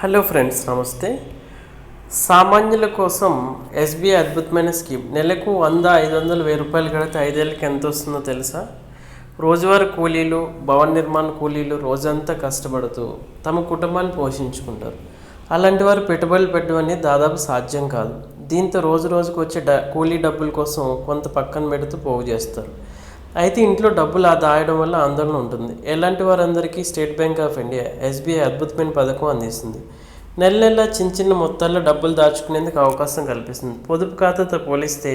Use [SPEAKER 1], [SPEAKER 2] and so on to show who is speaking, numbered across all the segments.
[SPEAKER 1] Hello friends నమస్తే. సామాన్యుల కోసం ఎస్బీఐ అద్భుతమైన స్కీమ్. నెలకు వంద ఐదు వందలు వెయ్యి రూపాయలు కడితే ఐదేళ్ళకి ఎంత వస్తుందో తెలుసా? రోజువారీ కూలీలు భవన నిర్మాణ కూలీలు రోజంతా కష్టపడుతూ తమ కుటుంబాన్ని పోషించుకుంటారు. అలాంటి వారు పెట్టుబడులు పెట్టడం దాదాపు సాధ్యం కాదు. దీంతో రోజు రోజుకు వచ్చే డ కూలీ డబ్బుల కోసం కొంత పక్కన పెడుతూ పోగు చేస్తారు. అయితే ఇంట్లో డబ్బులు ఆ దాయడం వల్ల ఆందోళన ఉంటుంది. ఎలాంటి వారందరికీ State Bank of India SBI అద్భుతమైన పథకం అందిస్తుంది. నెల నెల చిన్న చిన్న మొత్తాల్లో డబ్బులు దాచుకునేందుకు అవకాశం కల్పిస్తుంది. పొదుపు ఖాతాతో పోలిస్తే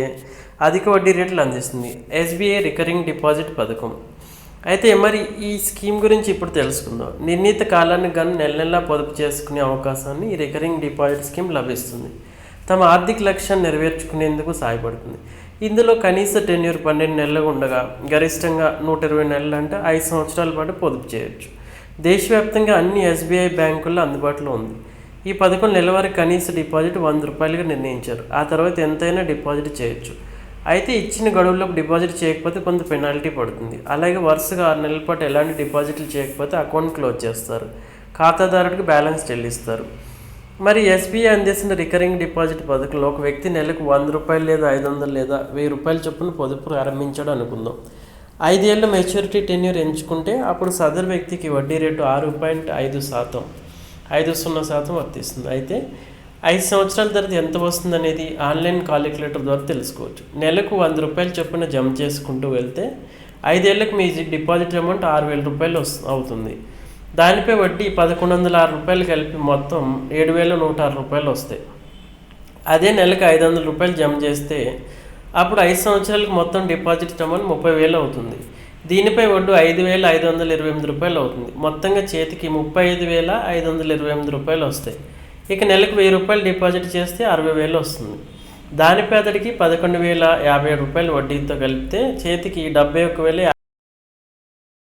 [SPEAKER 1] అధిక వడ్డీ రేట్లు అందిస్తుంది. ఎస్బీఐ రికరింగ్ డిపాజిట్ పథకం. అయితే మరి ఈ స్కీమ్ గురించి ఇప్పుడు తెలుసుకుందాం. నిర్ణీత కాలానికి గాను నెల నెలా పొదుపు చేసుకునే అవకాశాన్ని ఈ రికరింగ్ డిపాజిట్ స్కీమ్ లభిస్తుంది. తమ ఆర్థిక లక్ష్యాన్ని నెరవేర్చుకునేందుకు సహాయపడుతుంది. ఇందులో కనీస టెన్యూర్ పన్నెండు నెలలు ఉండగా గరిష్టంగా నూట ఇరవై నెలలు అంటే ఐదు సంవత్సరాల పాటు పొదుపు చేయొచ్చు. దేశవ్యాప్తంగా అన్ని ఎస్బీఐ బ్యాంకుల్లో అందుబాటులో ఉంది. ఈ పథకం నెలవారీ కనీస డిపాజిట్ వంద రూపాయలుగా నిర్ణయించారు. ఆ తర్వాత ఎంతైనా డిపాజిట్ చేయొచ్చు. అయితే ఇచ్చిన గడువులోపు డిపాజిట్ చేయకపోతే కొంత పెనాల్టీ పడుతుంది. అలాగే వరుసగా ఆరు నెలల పాటు ఎలాంటి డిపాజిట్లు చేయకపోతే అకౌంట్ క్లోజ్ చేస్తారు. ఖాతాదారుడికి బ్యాలెన్స్ చెల్లిస్తారు. మరి ఎస్బీఐ అందిస్తున్న రికరింగ్ డిపాజిట్ పథకంలో ఒక వ్యక్తి నెలకు వంద రూపాయలు లేదా ఐదు వందలు లేదా వెయ్యి రూపాయల చొప్పున పొదుపు ప్రారంభించాడు అనుకుందాం. ఐదేళ్ళ మెచ్యూరిటీ టెన్యూర్ ఎంచుకుంటే అప్పుడు సదరు వ్యక్తికి వడ్డీ రేటు ఆరు పాయింట్ ఐదు శాతం ఐదు సున్నా శాతం వర్తిస్తుంది. అయితే ఐదు సంవత్సరాల తర్వాత ఎంత వస్తుంది అనేది ఆన్లైన్ కాలిక్యులేటర్ ద్వారా తెలుసుకోవచ్చు. నెలకు వంద రూపాయలు చొప్పున జమ చేసుకుంటూ వెళ్తే ఐదేళ్ళకు మీ డిపాజిట్ అమౌంట్ ఆరు వేల రూపాయలు వస్తు అవుతుంది. దానిపై వడ్డీ పదకొండు వందల ఆరు రూపాయలు కలిపి మొత్తం ఏడు వేల నూట ఆరు రూపాయలు వస్తాయి. అదే నెలకు ఐదు వందల రూపాయలు జమ చేస్తే అప్పుడు ఐదు సంవత్సరాలకు మొత్తం డిపాజిట్ అమౌంట్ ముప్పై వేలు అవుతుంది. దీనిపై వడ్డు ఐదు వేల ఐదు వందల ఇరవై ఎనిమిది రూపాయలు అవుతుంది. మొత్తంగా చేతికి ముప్పై ఐదు వేల ఐదు వందల ఇరవై ఎనిమిది రూపాయలు వస్తాయి. ఇక నెలకు వెయ్యి రూపాయలు డిపాజిట్ చేస్తే అరవై వేలు వస్తుంది. దానిపై అతడికి పదకొండు వేల యాభై రూపాయలు వడ్డీతో కలిపితే చేతికి డెబ్బై ఒక్క వేల